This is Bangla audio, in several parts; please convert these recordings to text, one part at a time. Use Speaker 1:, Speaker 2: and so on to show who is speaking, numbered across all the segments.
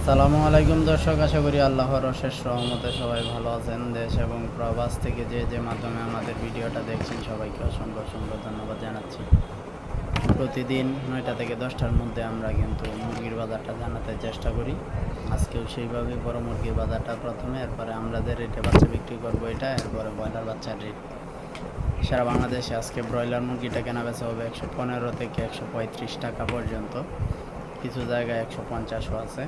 Speaker 1: আসসালামু আলাইকুম দর্শক, আশা করি আল্লাহর অশেষ রহমতে সবাই ভালো আছেন। দেশ এবং প্রবাস থেকে যে যে মাধ্যমে আমাদের ভিডিওটা দেখছেন, সবাইকে অসংখ্য অসংখ্য ধন্যবাদ জানাচ্ছি। প্রতিদিন নয়টা থেকে দশটার মধ্যে আমরা কিন্তু মুরগির বাজারটা জানাতে চেষ্টা করি। আজকেও সেইভাবে বড় মুরগির বাজারটা প্রথমে, এরপরে আমরা যে রেটে বাচ্চা বিক্রি করব এটা, এরপরে ব্রয়লার বাচ্চার রেট। সারা বাংলাদেশে আজকে ব্রয়লার মুরগিটা কেনা বেচা হবে একশো পনেরো থেকে একশো পঁয়ত্রিশ টাকা পর্যন্ত। কিছু জায়গায় একশো পঞ্চাশও আছে।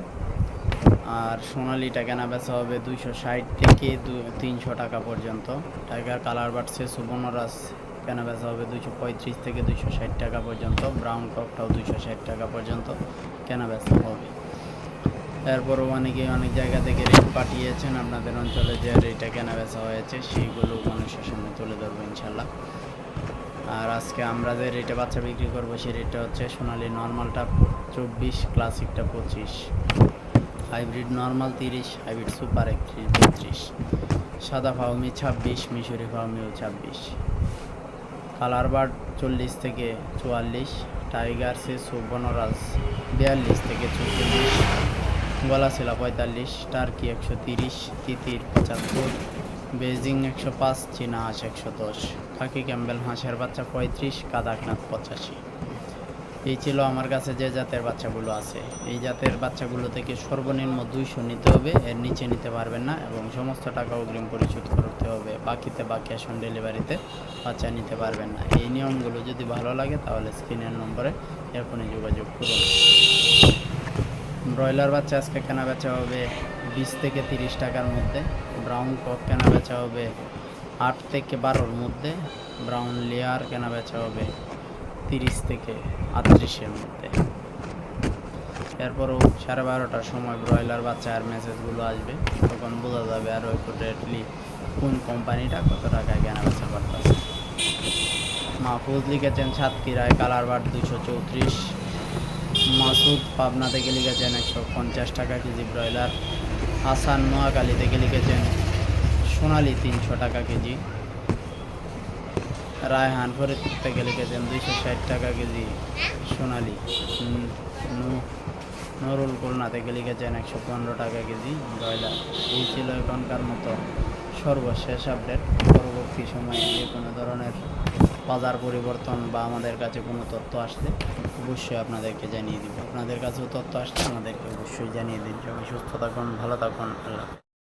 Speaker 1: আর সোনালিটা কেনা বেচা হবে দুইশো ষাট থেকে দু তিনশো টাকা পর্যন্ত। টাইগার কালার বাড়ছে সুবর্ণরাজ কেনা বেচা হবে দুইশো পঁয়ত্রিশ থেকে দুইশো ষাট টাকা পর্যন্ত। ব্রাউন ককটাও দুইশো ষাট টাকা পর্যন্ত কেনা বেচা হবে। এরপরও অনেকে অনেক জায়গা থেকে রেট পাঠিয়েছেন। আপনাদের অঞ্চলে যে রেটে কেনা বেচা হয়েছে সেইগুলো মানুষের সামনে তুলে ধরবো ইনশাল্লাহ। আর আজকে আমরা যে রেটে বাচ্চা বিক্রি করব সেই রেটটা হচ্ছে সোনালি নর্মালটা চব্বিশ ক্লাসিকটা পঁচিশ। হাইব্রিড নর্মাল তিরিশ, হাইব্রিড সুপার একত্রিশ, বত্রিশ। সাদা ফাউমি ছাব্বিশ, মিশরি ফাউমিও ছাব্বিশ। কালার বার্ড চল্লিশ থেকে চুয়াল্লিশ, টাইগার সে বিয়াল্লিশ থেকে চৌচল্লিশ গলাশিলা পঁয়তাল্লিশ, টার্কি একশো তিরিশ, তিতির পঁচাত্তর, বেজিং একশো পাঁচ, চীনা হাঁস একশো দশ, খাকি ক্যাম্বেল হাঁসের বাচ্চা পঁয়ত্রিশ কাদাকনাথ পঁচাশি। এই ছিল আমার কাছে যে জাতের বাচ্চাগুলো আছে। এই জাতের বাচ্চাগুলো থেকে সর্বনিম্ন দুইশো নিতে হবে, এর নিচে নিতে পারবেন না এবং সমস্ত টাকা অগ্রিম পরিশোধ করতে হবে। বাকিতে বা ক্যাশ অন ডেলিভারিতে বাচ্চা নিতে পারবেন না। এই নিয়মগুলো যদি ভালো লাগে তাহলে স্ক্রিনের নম্বরে এখনই যোগাযোগ করুন। ব্রয়লার বাচ্চা আজকে কেনা বেচা হবে বিশ থেকে তিরিশ টাকার মধ্যে ব্রাউন কক কেনা বেচা হবে আট থেকে বারোর মধ্যে ব্রাউন লেয়ার কেনা বেচা হবে। তিরিশ থেকে আটত্রিশের মধ্যে। এরপরও সাড়ে বারোটার সময় ব্রয়লার বাচ্চার মেসেজগুলো আসবে, তখন বোঝা যাবে আরও একটু কোন কোম্পানিটা কত টাকায় কেনা বেচা করতেছে। মাহফুজ লিখেছেন সাতক্ষীরায় কালার বার দুশো চৌত্রিশ। মাসুদ পাবনা থেকে লিখেছেন, একশো পঞ্চাশ টাকা কেজি ব্রয়লার। হাসান নোয়াখালী থেকে লিখেছেন, সোনালি তিনশো টাকা কেজি। রায়হান ফরিদপুর থেকে লিখেছেন দুইশো ষাট টাকা কেজি সোনালি। নুরুল খুলনা থেকে লিখেছেন একশো পনেরো টাকা কেজি ব্রয়লার। এই ছিল এখনকার মতো সর্বশেষ আপডেট। পরবর্তী সময়ে যে কোনো ধরনের বাজার পরিবর্তন বা আমাদের কাছে কোনো তথ্য আসলে অবশ্যই আপনাদেরকে জানিয়ে দিব। আপনাদের কাছেও তথ্য আসলে আমাদেরকে অবশ্যই জানিয়ে দিন। সবাই সুস্থ থাকুন, ভালো থাকুন, আল্লাহ।